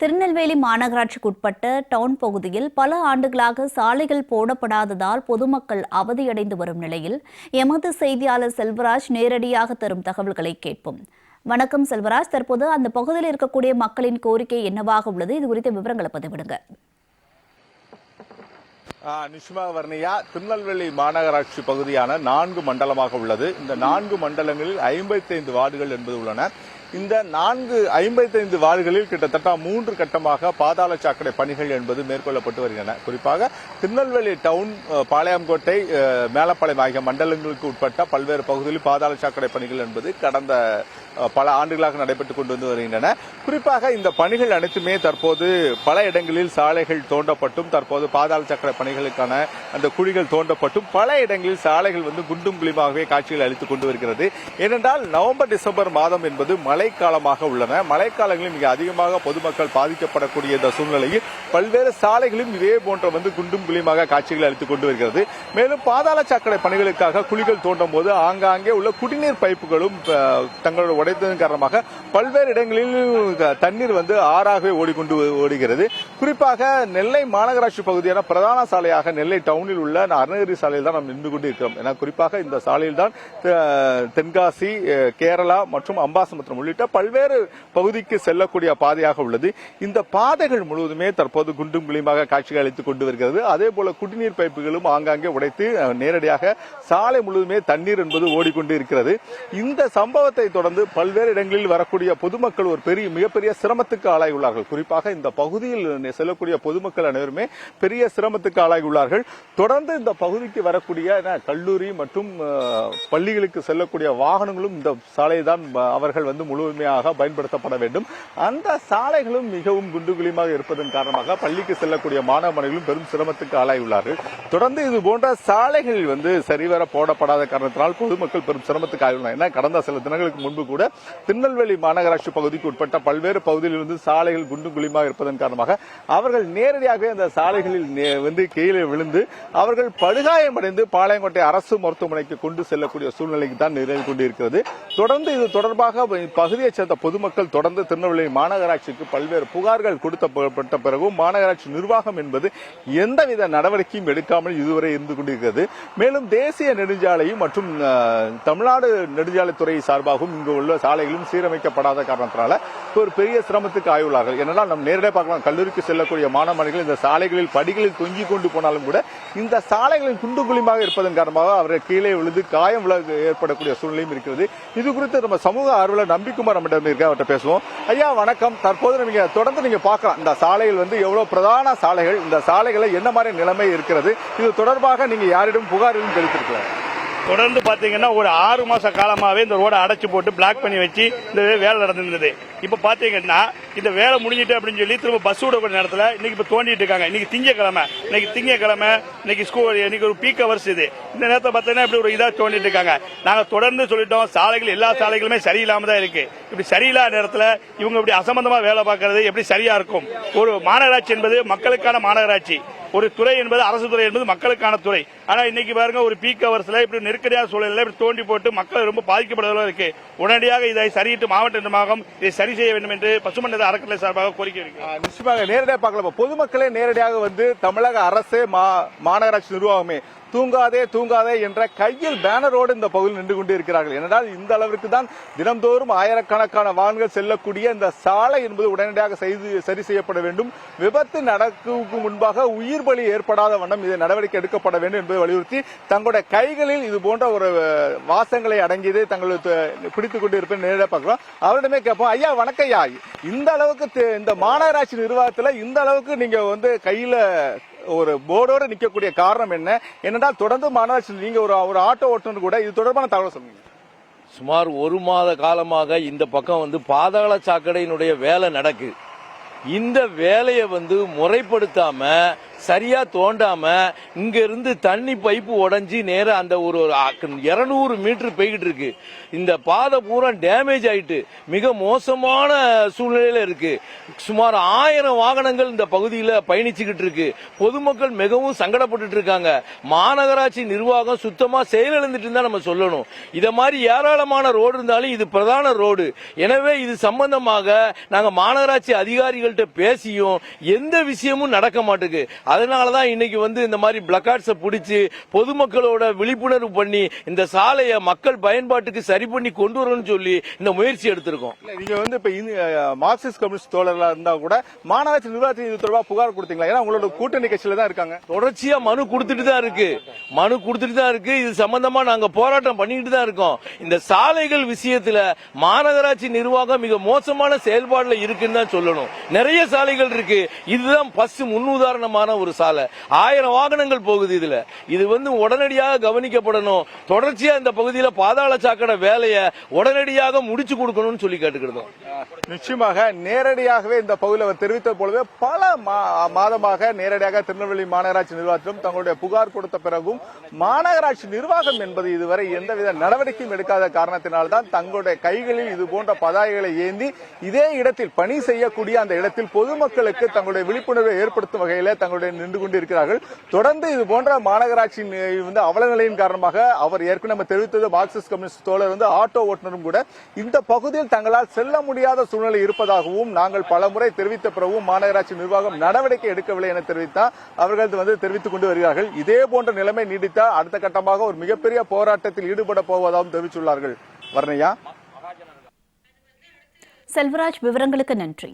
திருநெல்வேலி மாநகராட்சிக்குட்பட்ட டவுன் பகுதியில் பல ஆண்டுகளாக சாலைகள் போடப்படாததால் பொதுமக்கள் அவதியடைந்து வரும் நிலையில் எமது செய்தியாளர் செல்வராஜ் நேரடியாக தரும் தகவல்களை கேட்போம். வணக்கம் செல்வராஜ். தற்போது அந்த பகுதியில் இருக்கக்கூடிய மக்களின் கோரிக்கை என்னவாக உள்ளது? இது குறித்த விவரங்களை பதிவிடுங்க. நிஷ்மா வர்ணியா திருநெல்வேலி மாநகராட்சி பகுதியான நான்கு மண்டலமாக உள்ளது. இந்த நான்கு மண்டலங்களில் ஐம்பத்தைந்து வார்டுகள் என்பது உள்ளன. இந்த நான்கு ஐம்பத்தைந்து வார்டுகளில் கிட்டத்தட்ட மூன்று கட்டமாக பாதாள சாக்கடை பணிகள் என்பது மேற்கொள்ளப்பட்டு வருகின்றன. குறிப்பாக திருநெல்வேலி டவுன் பாளையங்கோட்டை மேலப்பாளையம் ஆகிய மண்டலங்களுக்கு உட்பட்ட பல்வேறு பகுதிகளில் பாதாள சாக்கடை பணிகள் என்பது கடந்த பல ஆண்டுகளாக நடைபெற்றுக் கொண்டு வந்து வருகின்றன. குறிப்பாக இந்த பணிகள் அனைத்துமே தற்போது பல இடங்களில் சாலைகள் தோண்டப்பட்டும் தற்போது பாதாள சாக்கடை பணிகளுக்கான அந்த குழிகள் தோண்டப்பட்டும் பல இடங்களில் சாலைகள் வந்து குண்டும் குழிமாகவே காட்சிகள் அளித்துக் கொண்டு வருகிறது. ஏனென்றால் நவம்பர் டிசம்பர் மாதம் என்பது மழைக்காலமாக உள்ளன. மழைக்காலங்களில் மிக அதிகமாக பொதுமக்கள் பாதிக்கப்படக்கூடிய இந்த சூழ்நிலையில் பல்வேறு சாலைகளும் இதே போன்ற வந்து குண்டும் குழியுமாக காட்சிகளை அளித்துக் கொண்டு வருகிறது. மேலும் பாதாள சாக்கடை பணிகளுக்காக குழிகள் தோண்டும் போது ஆங்காங்கே உள்ள குடிநீர் பைப்புகளும் தங்களோட உடைத்ததன் காரணமாக பல்வேறு இடங்களில் தண்ணீர் வந்து ஆறாகவே ஓடிக்கொண்டு ஓடுகிறது. குறிப்பாக நெல்லை மாநகராட்சி பகுதியான பிரதான சாலையாக நெல்லை டவுனில் உள்ள அருணகிரி சாலையில் தான் நாம் நின்று கொண்டு இருக்கிறோம் ஏன்னா குறிப்பாக இந்த சாலையில் தான் தென்காசி கேரளா மற்றும் அம்பாசமுத்திரம் உள்ளிட்ட பல்வேறு பகுதிக்கு செல்லக்கூடிய பாதையாக உள்ளது. இந்த பாதைகள் முழுவதுமே தற்போது குண்டும் குழியுமாக காட்சிகள் அளித்துக் கொண்டு வருகிறது. அதே போல குடிநீர் பைப்புகளும் ஆங்காங்கே உடைத்து நேரடியாக சாலை முழுவதுமே தண்ணீர் என்பது ஓடிக்கொண்டு இருக்கிறது. இந்த சம்பவத்தை தொடர்ந்து பல்வேறு இடங்களில் வரக்கூடிய பொதுமக்கள் ஒரு பெரிய மிகப்பெரிய சிரமத்துக்கு ஆளாகியுள்ளார்கள். குறிப்பாக இந்த பகுதியில் செல்லக்கூடிய பொதுமக்கள் அனைவருமே பெரிய சிரமத்துக்கு ஆளாகியுள்ளார்கள். தொடர்ந்து இந்த பகுதிக்கு வரக்கூடிய கல்லூரி மற்றும் பள்ளிகளுக்கு செல்லக்கூடிய வாகனங்களும் இந்த சாலை தான் அவர்கள் வந்து முழுமையாக பயன்படுத்தப்பட வேண்டும். அந்த சாலைகளும் மிகவும் குண்டுகுலியமாக இருப்பதன் காரணமாக பள்ளிக்கு செல்லக்கூடிய மாணவ மாணவிகளும் பெரும் சிரமத்துக்கு ஆளாகியுள்ளார்கள். தொடர்ந்து இது போன்ற சாலைகள் வந்து சரிவர போடப்படாத காரணத்தினால் பொதுமக்கள் பெரும் சிரமத்துக்கு ஆகியுள்ளனர் ஏன்னா கடந்த சில தினங்களுக்கு முன்பு கூட திருநெல்வேலி மாநகராட்சி பகுதிக்கு உட்பட்ட பல்வேறு பகுதியிலிருந்து சாலைகள் குண்டு குழிமாக இருப்பதன் காரணமாக அவர்கள் நேரடியாகவே அந்த சாலைகளில் வந்து கீழே விழுந்து அவர்கள் படுகாயமடைந்து பாளையங்கோட்டை அரசு மருத்துவமனைக்கு கொண்டு செல்லக்கூடிய சூழ்நிலைக்கு தான் நிறைவு கொண்டிருக்கிறது. தொடர்ந்து இது தொடர்பாக பகுதியைச் சேர்ந்த பொதுமக்கள் தொடர்ந்து திருநெல்வேலி மாநகராட்சிக்கு பல்வேறு புகார்கள் கொடுத்தப்பட்ட பிறகும் மாநகராட்சி நிர்வாகம் என்பது எந்தவித நடவடிக்கையும் எடுக்காமல் இதுவரை இருந்து கொண்டிருக்கிறது. மேலும் தேசிய நெடுஞ்சாலையும் மற்றும் தமிழ்நாடு நெடுஞ்சாலைத்துறை சார்பாகவும் இங்கு உள்ள சாலைகளும் சீரமைக்கப்படாத காரணத்தினால ஒரு பெரிய சிரமத்துக்கு ஆயுள்ளார்கள் ஏனென்றால் நம்ம நேரடியாக பார்க்கலாம் கல்லூரிக்கு செல்லக்கூடிய மாணவர்கள் இந்த சாலைகளில் படிகளில் தொங்கிக் கொண்டு போனாலும் கூட இந்த சாலைகளின் குண்டு குழிமாக இருப்பதன் காரணமாக அவர்கள் கீழே விழுந்து காயம் ஏற்படக்கூடிய சூழ்நிலையும் இருக்கிறது. இது குறித்து நம்ம சமூக ஆர்வலர் ரவிக்குமார் நம்மிடம் இருக்க அவர்கிட்ட பேசுவோம். ஐயா வணக்கம். தற்போது நீங்க தொடர்ந்து நீங்க பார்க்கலாம். இந்த சாலையில் வந்து எவ்வளவு பிரதான சாலைகள் இந்த சாலைகளை என்ன மாதிரி நிலைமை இருக்கிறது? இது தொடர்பாக நீங்க யாரிடம் புகார் எதுவும் தெரிவித்திருக்கலாம் தொடர்ந்து பாத்தீங்கன்னா ஒரு ஆறு மாச காலமாவே இந்த ரோடை அடைச்சு போட்டு பிளாக் பண்ணி வச்சு இந்த வேலை நடந்திருந்தது. இப்ப பாத்தீங்கன்னா இந்த வேலை முடிஞ்சிட்டு அப்படின்னு சொல்லி திரும்ப பஸ் விடக்கூடிய நேரத்தில் இன்னைக்கு இப்ப தோண்டிட்டு இருக்காங்க. இன்னைக்கு திங்கக்கிழமை. இன்னைக்கு திங்கக்கிழமை இன்னைக்கு ஸ்கூல் இன்னைக்கு ஒரு பீக் ஹவர்ஸ் இது. இந்த நேரத்தை பார்த்தீங்கன்னா இப்படி ஒரு இதாக தோண்டிட்டு இருக்காங்க. நாங்கள் தொடர்ந்து சொல்லிட்டோம் சாலைகள் எல்லா சாலைகளுமே சரியில்லாம தான் இருக்கு. இப்படி சரியில்லாத நேரத்தில் இவங்க இப்படி அசம்பந்தமாக வேலை பார்க்கறது எப்படி சரியா இருக்கும்? ஒரு மாநகராட்சி என்பது மக்களுக்கான மாநகராட்சி. ஒரு துறை என்பது அரசு துறை என்பது மக்களுக்கான துறை. ஆனா இன்னைக்கு பாருங்க ஒரு பீக் அவர்ஸ்ல இப்படி நெருக்கடியான சூழலில் இப்படி தோண்டி போட்டு மக்கள் ரொம்ப பாதிக்கப்படுவதாக இருக்கு. உடனடியாக இதை சரியிட்டு மாவட்ட நிர்வாகம் இதை சரி செய்ய வேண்டும் என்று பசுமன்ற அறக்கட்டளை சார்பாக கோரிக்கை இருக்கு. நிச்சயமாக நேரடியாக பார்க்கலாம். பொதுமக்களே நேரடியாக வந்து தமிழக அரசு மா- மாநகராட்சி நிர்வாகமே தூங்காதே தூங்காதே என்ற கையில் பேனரோடு இந்த பகுதியில் நின்று கொண்டு இருக்கிறார்கள் ஏனென்றால் இந்த அளவிற்கு தான் தினம்தோறும் ஆயிரக்கணக்கான வாகனங்கள் செல்லக்கூடிய இந்த சாலை என்பது உடனடியாக செய்து சரி செய்யப்பட வேண்டும். விபத்து நடக்குவதற்கு முன்பாக உயிர் பலி ஏற்படாத வண்ணம் இதை நடவடிக்கை எடுக்கப்பட வேண்டும் என்பதை வலியுறுத்தி தங்களுடைய கைகளில் இது போன்ற ஒரு வாசங்களை அடங்கியதை தங்கள் பிடித்துக் கொண்டு இருப்பேன் நேரடியாக பார்க்கிறோம் அவரிடமே கேட்போம் ஐயா வணக்கம் ஐயா இந்த அளவுக்கு தெ- இந்த மாநகராட்சி நிர்வாகத்தில் இந்த அளவுக்கு நீங்க வந்து கையில ஒரு போர்டோட நிக்கக்கூடிய காரணம் என்ன? என்னென்றால் தொடர்ந்து மாநகராட்சி நீங்க ஒரு ஒரு ஆட்டோ ஓட்டுநர் கூட இது தொடர்பான தகவல் சொல்லுங்க சுமார் ஒரு மாத காலமாக இந்த பக்கம் வந்து பாதாள சாக்கடையினுடைய வேலை நடக்குது இந்த வேலையை வந்து முறைப்படுத்தாம சரியா தோண்டாம இங்க இருந்து தண்ணி பைப்பு உடஞ்சி நேரம் அந்த ஒரு இருநூறு மீட்டர் போய்கிட்டு இருக்கு. இந்த பாதை பூரா டேமேஜ் ஆயிட்டு மிக மோசமான சூழ்நிலையில இருக்கு. சுமார் ஆயிரம் வாகனங்கள் இந்த பகுதியில பயணிச்சுக்கிட்டு இருக்கு. பொதுமக்கள் மிகவும் சங்கடப்பட்டு இருக்காங்க. மாநகராட்சி நிர்வாகம் சுத்தமா செயலிழந்துட்டு தான் நம்ம சொல்லணும். இத மாதிரி ஏராளமான ரோடு இருந்தாலும் இது பிரதான ரோடு. எனவே இது சம்பந்தமாக நாங்க மாநகராட்சி அதிகாரிகள்கிட்ட பேசியும் எந்த விஷயமும் நடக்க மாட்டேங்குது அதனாலதான் இன்னைக்கு வந்து இந்த மாதிரி பிளக்கார்ட்ஸை பிடிச்சு பொதுமக்களோட விழிப்புணர்வு பண்ணி இந்த சாலையை மக்கள் பயன்பாட்டுக்கு சரி பண்ணி கொண்டு வரணும்னு சொல்லி இந்த முயற்சி எடுத்திருக்கோம். இல்ல, நீங்க வந்து இப்ப மார்க்சிஸ்ட் கம்யூனிஸ்ட் தோழர்களா இருந்தா கூட மாநகராட்சி நிர்வாகத்தில் இது தொடர்பா புகார் கொடுத்தீங்களா? ஏன்னா உங்களோட கூட்டணி கட்சியில தான் இருக்காங்க. தொடர்ச்சியா மனு கொடுத்துட்டு தான் இருக்கு. மனு கொடுத்துட்டு தான் இருக்கு. இது சம்பந்தமா நாங்க போராட்டம் பண்ணிக்கிட்டு தான் இருக்கோம். இந்த சாலைகள் விஷயத்துல மாநகராட்சி நிர்வாகம் மிக மோசமான செயல்பாடுல இருக்குன்னு தான் சொல்லணும். நிறைய சாலைகள் இருக்கு. இதுதான் ஃபர்ஸ்ட் முன்னுதாரணமான ஒரு சாலை. ஆயிரம் வாகனங்கள் போகுது இதுல. இது வந்து உடனடியாக கவனிக்கப்படணும். தொடர்ச்சியா இந்த பகுதியில பாதாள சாக்கடை வேலையை உடனடியாக முடிச்சு கொடுக்கணும்னு சொல்லி கேட்டுக்கிட்டோம். நிச்சயமாக நேரடியாகவே இந்த பகுதியில் அவர் தெரிவித்த போலவே பல மாதமாக நேரடியாக திருநெல்வேலி மாநகராட்சி நிர்வாகத்திலும் தங்களுடைய புகார் கொடுத்த பிறகும் மாநகராட்சி நிர்வாகம் என்பது இதுவரை எந்தவித நடவடிக்கையும் எடுக்காத காரணத்தினால்தான் தங்களுடைய கைகளில் இது போன்ற பதாகைகளை ஏந்தி இதே இடத்தில் பணி செய்யக்கூடிய அந்த இடத்தில் பொதுமக்களுக்கு தங்களுடைய விழிப்புணர்வை ஏற்படுத்தும் வகையில் தங்களுடைய நின்று கொண்டு இருக்கிறார்கள். தொடர்ந்து இது போன்ற மாநகராட்சி அஹ், வந்து அவலநிலையின் காரணமாக அவர் ஏற்கனவே நம்ம தெரிவித்தது மார்க்சிஸ்ட் கம்யூனிஸ்ட் தோழர் வந்து ஆட்டோ ஓட்டுநரும் கூட. இந்த பகுதியில் தங்களால் செல்ல முடியாத சூழ்நிலை இருப்பதாகவும் நாங்கள் பலமுறை தெரிவித்த பிறகும் மாநகராட்சி நிர்வாகம் நடவடிக்கை எடுக்கவில்லை என தெரிவித்தார். அவர்கள் வந்து தெரிவித்துக் கொண்டு வருகிறார்கள். இதே போன்ற நிலைமை நீடித்தால் அடுத்த கட்டமாக ஒரு மிகப்பெரிய போராட்டத்தில் ஈடுபட போவதாகவும் தெரிவித்துள்ளார்கள். வர்ணையா? செல்வராஜ் விவரங்களுக்கு நன்றி.